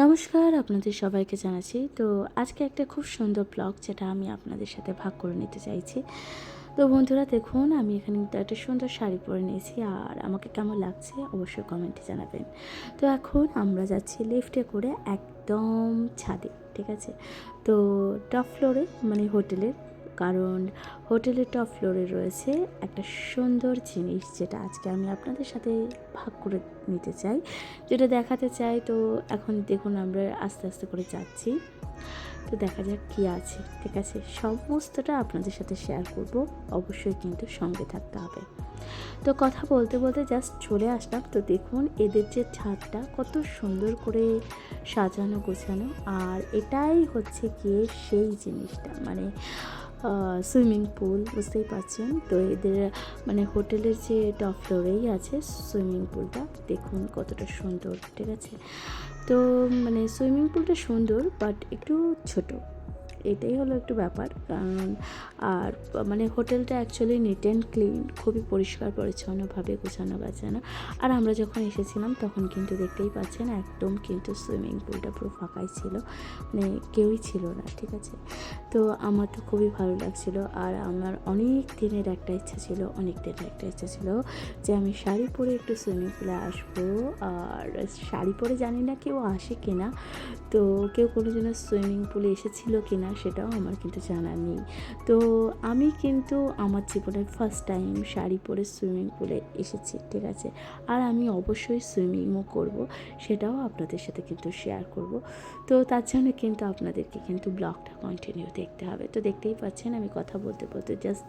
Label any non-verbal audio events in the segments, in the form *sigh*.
নমস্কার, আপনাদের সবাইকে জানাচ্ছি। তো আজকে একটা খুব সুন্দর ব্লগ যেটা আমি আপনাদের সাথে ভাগ করে নিতে চাইছি। তো বন্ধুরা, দেখুন, আমি এখানে কিন্তু একটা সুন্দর শাড়ি পরে নিয়েছি আর আমাকে কেমন লাগছে অবশ্যই কমেন্টে জানাবেন। তো এখন আমরা যাচ্ছি লিফটে করে একদম ছাদে, ঠিক আছে? তো টপ ফ্লোরে মানে হোটেলের কারণ হোটেলের টপ ফ্লোরে রয়েছে একটা সুন্দর জিনিস যেটা আজকে আমি আপনাদের সাথে ভাগ করে নিতে চাই, যেটা দেখাতে চাই। তো এখন দেখুন আমরা আস্তে আস্তে করে যাচ্ছি। তো দেখা যাক কী আছে। ঠিক আছে, সমস্তটা আপনাদের সাথে শেয়ার করব। অবশ্যই কিন্তু সঙ্গে থাকতে হবে। তো কথা বলতে বলতে জাস্ট চলে আসলাম। তো দেখুন এদের যে ছাদটা কত সুন্দর করে সাজানো গোছানো। আর এটাই হচ্ছে গিয়ে সেই জিনিসটা। মানে সুইমিং পুল, বুঝতেই পারছেন? তো এদের মানে হোটেলের যে টপ ফ্লোরেই আছে সুইমিং পুলটা, দেখুন কতটা সুন্দর, ঠিক আছে? তো মানে সুইমিং পুলটা সুন্দর বাট একটু ছোট। এটাই হলো একটু ব্যাপার। কারণ, আর মানে হোটেলটা অ্যাকচুয়ালি নিট অ্যান্ড ক্লিন খুবই পরিষ্কার, পরিচ্ছন্নভাবে গোছানো গাছানো। আর আমরা যখন এসেছিলাম, তখন কিন্তু দেখতেই পাচ্ছেন একদম কিন্তু সুইমিং পুলটা পুরো ফাঁকাই ছিল। মানে কেউই ছিল না, ঠিক আছে? তো আমার তো খুবই ভালো লাগছিল। আর আমার অনেক দিনের একটা ইচ্ছা ছিল, অনেক দিনের একটা ইচ্ছা ছিল যে আমি শাড়ি পরে একটু সুইমিং পুলে আসব। আর শাড়ি পরে জানি না কেউ আসে কিনা। তো কেউ কোনো দিন সুইমিং পুলে এসেছিল কিনা। সেটাও আমার কিন্তু জানা নেই। তো আমি কিন্তু আমার জীবনের ফার্স্ট টাইম শাড়ি পরে সুইমিং পুলে এসেছি, ঠিক আছে? আর আমি অবশ্যই সুইমিংও করব, সেটাও আপনাদের সাথে কিন্তু শেয়ার করব। তো তার জন্য কিন্তু আপনাদেরকে কিন্তু ব্লগটা কন্টিনিউ দেখতে হবে। তো দেখতেই পাচ্ছেন আমি কথা বলতে বলতে জাস্ট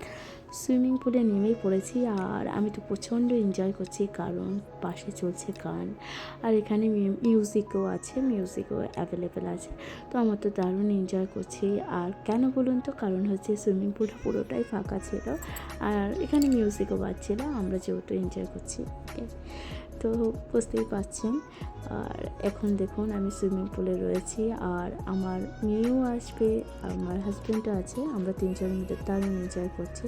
সুইমিং পুলে নেমেই পড়েছি, আর আমি তো প্রচণ্ড এনজয় করছি, কারণ পাশে চলছে গান, আর এখানে মিউজিকও আছে মিউজিকও অ্যাভেলেবেল আছে। তো আমার তো দারুণ এনজয় করছি। আর কেন বলুন তো? কারণ হচ্ছে সুইমিং পুল পুরোটাই ফাঁকা ছিল আর এখানে মিউজিকও বাজছিল, আমরা যেহেতু এনজয় করছি ওকে তো বুঝতেই পারছেন। আর এখন দেখুন, আমি সুইমিং পুলে রয়েছি আর আমার মেয়েও আসবে, আমার হাজব্যান্ডও আছে, আমরা তিনজন মিলে দারুণ এনজয় করছি।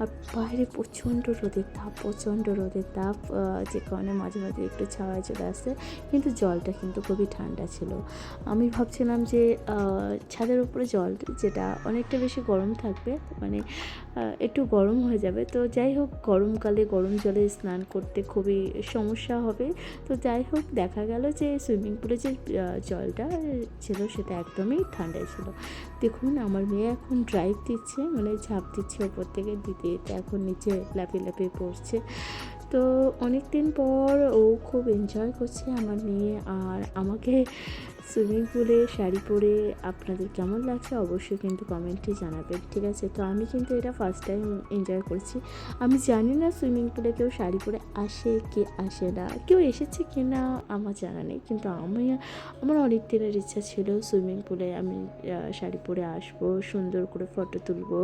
আর বাইরে প্রচণ্ড রোদের তাপ, প্রচণ্ড রোদের তাপ যে কারণে মাঝে মাঝে একটু ছাওয়ায় চলে আসছে কিন্তু জলটা কিন্তু খুবই ঠান্ডা ছিল। আমি ভাবছিলাম যে ছাদের উপরে জল যেটা অনেকটা বেশি গরম থাকবে মানে একটু গরম হয়ে যাবে। তো যাই হোক, গরমকালে গরম জলে স্নান করতে খুবই সমস্যা হবে। তো যাই হোক, দেখা গেল যে সুইমিং পুলে যে জলটা ছিল সেটা একদমই ঠান্ডা ছিল। দেখুন, আমার মেয়ে এখন ড্রাইভ দিচ্ছে মানে ঝাঁপ দিচ্ছে ওপর থেকে দিতে দিতে এখন নিচে লাফে লাফিয়ে পড়ছে। তো অনেক দিন পর ও খুব এনজয় করছে আমার মেয়ে আর আমাকে সুইমিং পুলে শাড়ি পরে আপনাদের কেমন লাগছে অবশ্যই কিন্তু কমেন্টে জানাবেন, ঠিক আছে? তো আমি কিন্তু এটা ফার্স্ট টাইম এনজয় করছি। আমি জানি না সুইমিং পুলে কেউ শাড়ি পরে আসে কে আসে না, কেউ এসেছে কি না আমার জানা নেই। কিন্তু আমি, আমার অনেক দিনের ইচ্ছা ছিল সুইমিং পুলে আমি শাড়ি পরে আসব, সুন্দর করে ফটো তুলবো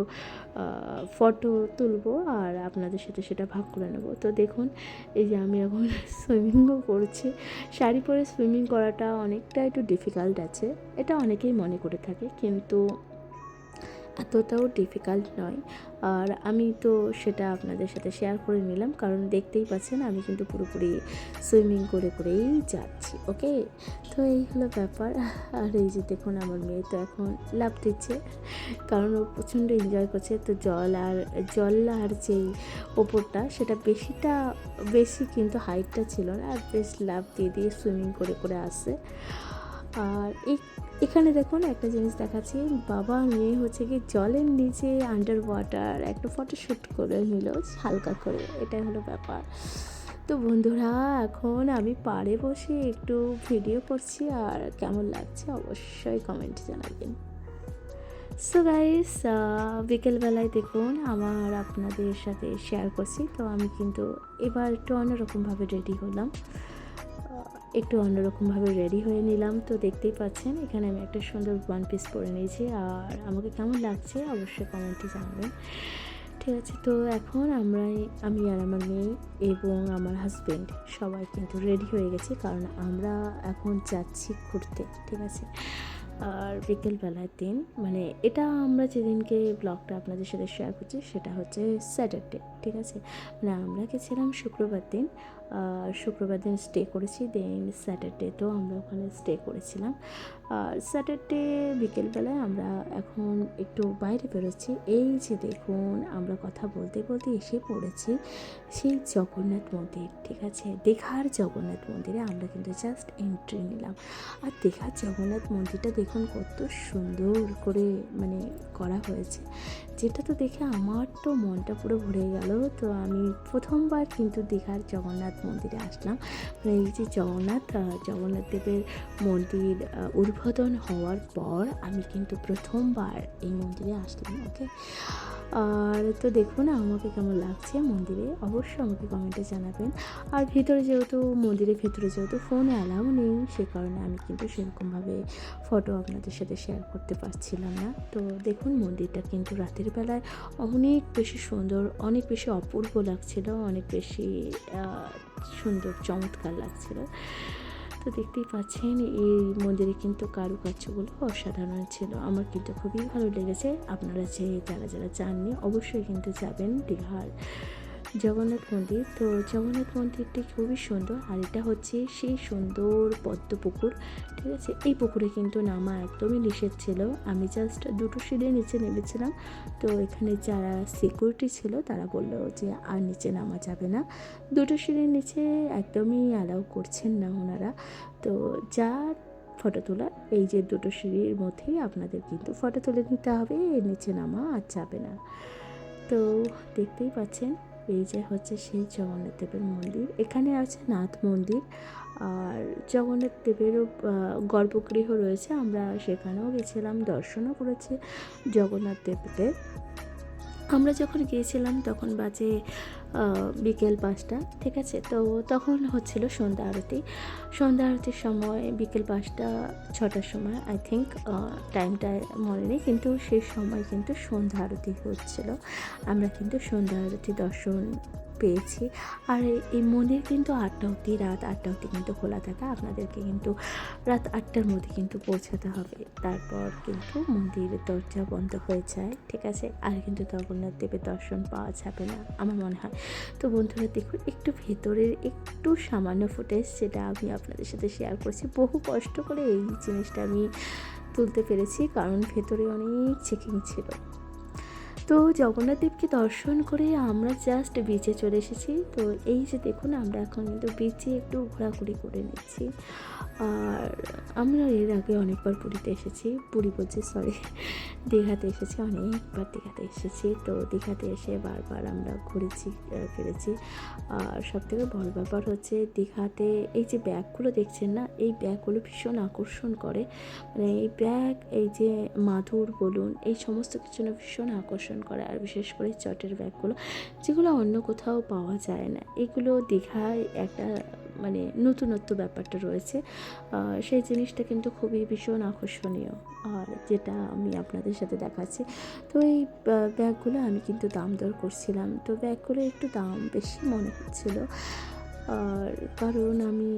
ফটো তুলবো আর আপনাদের সাথে সেটা ভাগ করে নেব। তো দেখুন, এই যে আমি এখন *laughs* সুইমিংও করছি। শাড়ি পরে সুইমিং করাটা অনেকটা একটু ডিফিকাল্ট আছে, এটা অনেকেই মনে করে থাকে কিন্তু এতটাও ডিফিকাল্ট নয়। আর আমি তো সেটা আপনাদের সাথে শেয়ার করে নিলাম, কারণ দেখতেই পাচ্ছেন আমি কিন্তু পুরোপুরি সুইমিং করে করেই যাচ্ছি ওকে তো এই হলো ব্যাপার। আর এই যে দেখুন আমার মেয়ে তো এখন লাভ দিচ্ছে, কারণ ও প্রচণ্ড এনজয় করছে। তো জল আর জল আর যেই ওপরটা, সেটা বেশিটা, বেশি কিন্তু হাইটটা ছিল না, আর বেশ লাভ দিয়ে দিয়ে সুইমিং করে করে আসছে। আর এখানে দেখুন একটা জিনিস দেখাচ্ছি। বাবা, মেয়ে হচ্ছে কি জলের নিচে আন্ডার ওয়াটার একটা ফটোশ্যুট করে নিল, হালকা করে। এটাই হলো ব্যাপার। তো বন্ধুরা, এখন আমি পাড়ে বসে একটু ভিডিও করছি আর কেমন লাগছে অবশ্যই কমেন্টে জানাবেন। সো গাইস বিকেলবেলায় দেখুন আমার আপনাদের সাথে শেয়ার করছি। তো আমি কিন্তু এবার একটু অন্যরকমভাবে রেডি হলাম। একটু অন্যরকমভাবে রেডি হয়ে নিলাম। তো দেখতেই পাচ্ছেন, এখানে আমি একটা সুন্দর ওয়ান পিস পরে নিয়েছি। আর আমাকে কেমন লাগছে অবশ্যই কমেন্টে জানাবেন। ঠিক আছে, তো এখন আমরা আমি আর আমার মেয়ে এবং আমার হাজব্যান্ড সবাই কিন্তু রেডি হয়ে গেছি, কারণ আমরা এখন যাচ্ছি ঘুরতে, ঠিক আছে? আর বিকেলবেলার দিন মানে এটা আমরা যেদিনকে ব্লগটা আপনাদের সাথে শেয়ার করছি, সেটা হচ্ছে স্যাটারডে ঠিক আছে? মানে আমরা গেছিলাম শুক্রবার দিন। শুক্রবার দিন স্টে করেছি দেন স্যাটারডে তো আমরা ওখানে স্টে করেছিলাম। আর স্যাটারডে বিকেলবেলায় আমরা এখন একটু বাইরে বেরোচ্ছি। এই যে দেখুন, আমরা কথা বলতে বলতে এসে পড়েছি সেই জগন্নাথ মন্দির, ঠিক আছে? দীঘার জগন্নাথ মন্দিরে আমরা কিন্তু জাস্ট এন্ট্রি নিলাম। আর দীঘার জগন্নাথ মন্দিরটা দেখুন কত সুন্দর করে মানে করা হয়েছে। যেটা তো দেখে আমার তো মনটা পুরো ভরে গেল তো আমি প্রথমবার কিন্তু দীঘার জগন্নাথ মন্দিরে আসলাম। মানে এই যে জগন্নাথ জগন্নাথ দেবের মন্দির উদ্বোধন হওয়ার পর আমি কিন্তু প্রথমবার এই মন্দিরে আসলাম ওকে আর তো দেখুন, আমাকে কেমন লাগছে মন্দিরে, অবশ্যই আমাকে কমেন্টে জানাবেন। আর ভিতরে যেহেতু, মন্দিরের ভেতরে যেহেতু ফোন অ্যালাউ নেই, সে কারণে আমি কিন্তু সেরকমভাবে ফটো আপনাদের সাথে শেয়ার করতে পারছিলাম না। তো দেখুন, মন্দিরটা কিন্তু রাতের বেলায় অনেক বেশি সুন্দর, অনেক বেশি অপূর্ব লাগছিল, অনেক বেশি সুন্দর, চমৎকার লাগছিল। তো দেখতেই পাচ্ছেন, এই মন্দিরে কিন্তু কারুকার্যগুলো অসাধারণ ছিল। আমার কিন্তু খুবই ভালো লেগেছে। আপনারা যে যারা যারা যাননি অবশ্যই কিন্তু যাবেন দীঘার। জগন্নাথ মন্দির। তো জগন্নাথ মন্দিরটি খুবই সুন্দর। আর এটা হচ্ছে সেই সুন্দর পদ্ম পুকুর, ঠিক আছে? এই পুকুরে কিন্তু নামা একদমই নিষেধ ছিল। আমি জাস্ট দুটো সিঁড়ি নিচে নেমেছিলাম। তো এখানে যারা সিকিউরিটি ছিল, তারা বলল যে আর নিচে নামা যাবে না। দুটো সিঁড়ির নিচে একদমই অ্যালাউ করছেন না ওনারা। তো যার ফটো তোলা এই যে দুটো সিঁড়ির মধ্যেই আপনাদের কিন্তু ফটো তুলে নিতে হবে, নিচে নামা আর যাবে না। তো দেখতেই পাচ্ছেন এই যে হচ্ছে সেই জগন্নাথ দেবের মন্দির। এখানে আছে নাথ মন্দির। আর জগন্নাথ দেবেরও গর্ভগৃহ রয়েছে। আমরা সেখানেও গেছিলাম, দর্শনও করেছি জগন্নাথ দেবকে। আমরা যখন গিয়েছিলাম তখন বাজে বিকেল পাঁচটা, ঠিক আছে? তো তখন হচ্ছিল সন্ধ্যা আরতি। সন্ধ্যা আরতির সময় বিকেল পাঁচটা, ছটার সময় আই থিঙ্ক টাইমটা মনে নেই, কিন্তু সেই সময় কিন্তু সন্ধ্যা আরতি হচ্ছিল। আমরা কিন্তু সন্ধ্যা আরতি দর্শন পেয়েছি। আর এই- মন্দির কিন্তু আটটা অবধি, রাত আটটা অবধি কিন্তু খোলা থাকে। আপনাদেরকে কিন্তু রাত আটটার মধ্যে কিন্তু পৌঁছাতে হবে। তারপর কিন্তু মন্দিরের দরজা বন্ধ হয়ে যায়, ঠিক আছে? আর কিন্তু জগন্নাথ দেবের দর্শন পাওয়া যাবে না, আমার মনে হয়। তো বন্ধুরা দেখুন, একটু ভেতরের একটু সামান্য ফুটেজ সেটা আমি আপনাদের সাথে শেয়ার করছি। বহু কষ্ট করে এই জিনিসটা আমি তুলতে পেরেছি, কারণ ভেতরে অনেক চেকিং ছিল। তো জগন্নাথ দেবকে দর্শন করে আমরা জাস্ট বিচে চলে এসেছি। তো এই যে দেখুন, আমরা এখন কিন্তু বিচে একটু ঘোরাঘুরি করে নিচ্ছি। আর আমরা এর আগে অনেকবার পুরীতে এসেছি। পুরী বলছি সরি দীঘাতে এসেছি, অনেকবার দীঘাতে এসেছি। তো দীঘাতে এসে বারবার আমরা ঘুরেছি ফিরেছি। আর সব থেকে বড় ব্যাপার হচ্ছে দীঘাতে এই যে ব্যাগগুলো দেখছেন না, এই ব্যাগগুলো ভীষণ আকর্ষণ করে। মানে এই ব্যাগ, এই যে মাদুর বলুন, এই সমস্ত কিছু না ভীষণ আকর্ষণ করে আর বিশেষ করে চটের ব্যাগগুলো, যেগুলো অন্য কোথাও পাওয়া যায় না। এগুলো দীঘায় একটা মানে নতুনত্ব ব্যাপারটা রয়েছে। সেই জিনিসটা কিন্তু খুবই ভীষণ আকর্ষণীয়। আর যেটা আমি আপনাদের সাথে দেখাচ্ছি। তো এই ব্যাগগুলো আমি কিন্তু দাম দর করছিলাম। তো ব্যাগগুলো একটু দাম বেশি মনে হচ্ছিল। আর কারণ আমি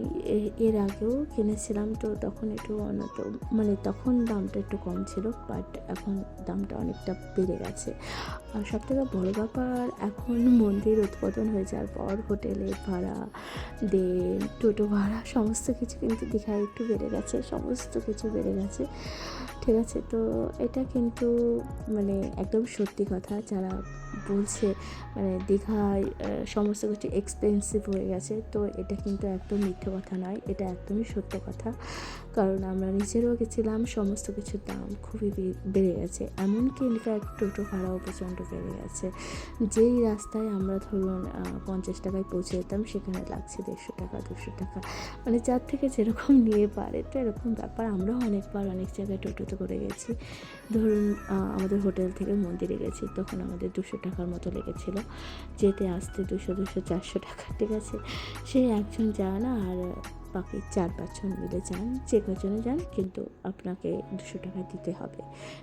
এর আগেও কিনেছিলাম, তো তখন একটু অন্যত মানে তখন দামটা একটু কম ছিল বাট এখন দামটা অনেকটা বেড়ে গেছে। আর সব থেকে বড়ো ব্যাপার, এখন মন্দির উৎপাদন হয়ে যাওয়ার পর হোটেলের ভাড়া, দেন টোটো ভাড়া, সমস্ত কিছু কিন্তু দীঘায় একটু বেড়ে গেছে, সমস্ত কিছু বেড়ে গেছে। ঠিক আছে, তো এটা কিন্তু মানে একদম সত্যি কথা, যারা বলছে মানে দীঘায় সমস্ত কিছু এক্সপেন্সিভ হয়ে গেছে তো এটা কিন্তু একদম মিথ্যে কথা নয় এটা একদমই সত্য কথা। কারণ আমরা নিজেরও গেছিলাম সমস্ত কিছুর দাম খুবই বেড়ে গেছে। এমনকি ইনফ্যাক্ট টোটো ভাড়াও প্রচণ্ড বেড়ে গেছে। যেই রাস্তায় আমরা ধরুন পঞ্চাশ টাকায় পৌঁছে যেতাম, সেখানে লাগছে দেড়শো টাকা, দুশো টাকা। মানে যার থেকে যেরকম নিয়ে পারে, তো এরকম ব্যাপার। আমরাও অনেকবার অনেক জায়গায় টোটোতে করে গেছি। ধরুন আমাদের হোটেল থেকে মন্দিরে গেছি, তখন আমাদের দুশো টাকার মতো লেগেছিলো। যেতে আসতে দুশো দুশো, চারশো টাকা, ঠিক আছে? সে একজন যান আর বাকি চার পাঁচজন মিলে যান, যে কজনে যান কিন্তু আপনাকে দুশো টাকা দিতে হবে।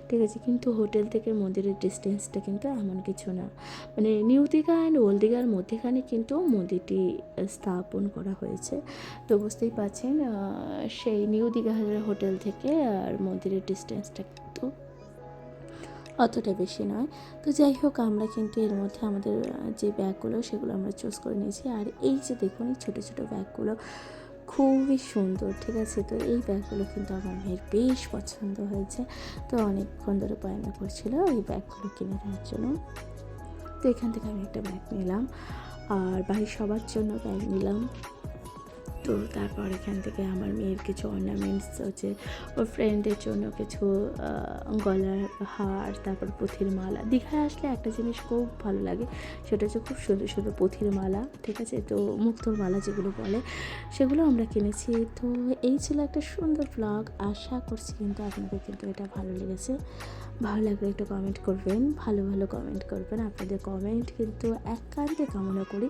ঠিক আছে, কিন্তু হোটেল থেকে মন্দিরের ডিস্টেন্সটা কিন্তু এমন কিছু না। মানে নিউ দীঘা অ্যান্ড ওল্ড দীঘার মধ্যেখানে কিন্তু মন্দিরটি স্থাপন করা হয়েছে। তো বুঝতেই পারছেন সেই নিউ দীঘা হোটেল থেকে আর মন্দিরের ডিস্টেন্সটা কিন্তু অতটা বেশি নয়। তো যাই হোক, আমরা কিন্তু এর মধ্যে আমাদের যে ব্যাগগুলো সেগুলো আমরা চুজ করে নিয়েছি। আর এই যে দেখুন, এই ছোটো ছোটো ব্যাগগুলো খুবই সুন্দর, ঠিক আছে? তো এই ব্যাগগুলো কিন্তু আমার মেয়ের বেশ পছন্দ হয়েছে। তো অনেকক্ষণ ধরে বায়না করছিল এই ব্যাগগুলো কিনে দেওয়ার জন্য। তো এখান থেকে আমি একটা ব্যাগ নিলাম। আর বাড়ির সবার জন্য ব্যাগ নিলাম। তো তারপর এখান থেকে আমার মেয়ের কিছু অর্নামেন্টস হচ্ছে, ওর ফ্রেন্ডের জন্য কিছু গলার হার, তারপর পুঁথির মালা। দীঘায় আসলে একটা জিনিস খুব ভালো লাগে, সেটা হচ্ছে খুব সুন্দর সুন্দর পুঁথির মালা, ঠিক আছে? তো মুক্তোর মালা যেগুলো বলে, সেগুলো আমরা কিনেছি। তো এই ছিল একটা সুন্দর ব্লগ আশা করছি কিন্তু আপনাদের কিন্তু এটা ভালো লেগেছে। ভালো লাগলে একটু কমেন্ট করবেন, ভালো ভালো কমেন্ট করবেন। আপনাদের কমেন্ট কিন্তু একান্তে কামনা করি।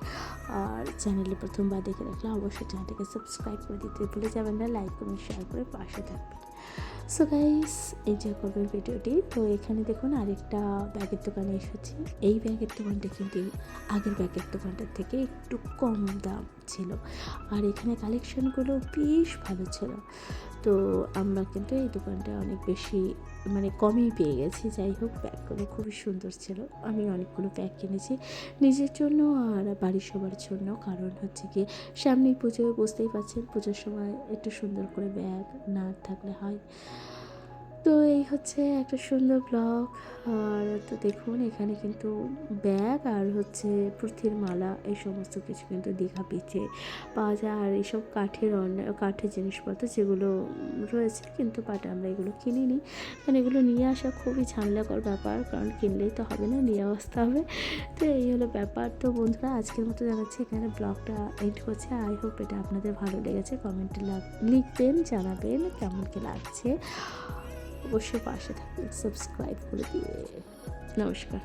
আর চ্যানেলে প্রথমবার দেখে রাখলে অবশ্যই চ্যানেলটাকে সাবস্ক্রাইব করে দিতে ভুলে যাবেন না লাইক কমেন্ট শেয়ার করে পাশে থাকবেন। সো গাইস এনজয় করবেন ভিডিওটি, তো এখানে দেখুন আরেকটা ব্যাগের দোকানে এসেছি। এই ব্যাগের দোকানটা কিন্তু আগের ব্যাগের দোকানটার থেকে একটু কম দাম ছিল। আর এখানে কালেকশনগুলো বেশ ভালো ছিল। তো আমরা কিন্তু এই দোকানটা অনেক বেশি মানে কমই পেয়ে গেছি। যাই হোক, ব্যাগগুলো খুবই সুন্দর ছিল। আমি অনেকগুলো ব্যাগ কিনেছি নিজের জন্য আর বাড়ির সবার জন্য। কারণ হচ্ছে কি সামনেই পুজো, বুঝতেই পারছেন, পুজোর সময় একটু সুন্দর করে ব্যাগ না থাকলে হয় Oh. তো এই হচ্ছে একটা সুন্দর ব্লগ আর তো দেখুন এখানে কিন্তু ব্যাগ আর হচ্ছে পুঁথির মালা, এই সমস্ত কিছু কিন্তু দীঘা বিচে পাওয়া যায়। আর এইসব কাঠের অন্য, কাঠের জিনিসপত্র যেগুলো রয়েছে কিন্তু বাট আমরা এগুলো কিনিনি। কারণ এগুলো নিয়ে আসা খুবই ঝামেলাকর ব্যাপার, কারণ কিনলেই তো হবে না, নিয়ে আসতে হবে। তো এই হলো ব্যাপার। তো বন্ধুরা, আজকের মতো জানাচ্ছি এখানে ব্লগটা এন্ড করছে। আই হোপ এটা আপনাদের ভালো লেগেছে। কমেন্টে লিখবেন, জানাবেন কেমন কি লাগছে। অবশ্যই পাশে থাকবেন সাবস্ক্রাইব করে দিয়ে। নমস্কার।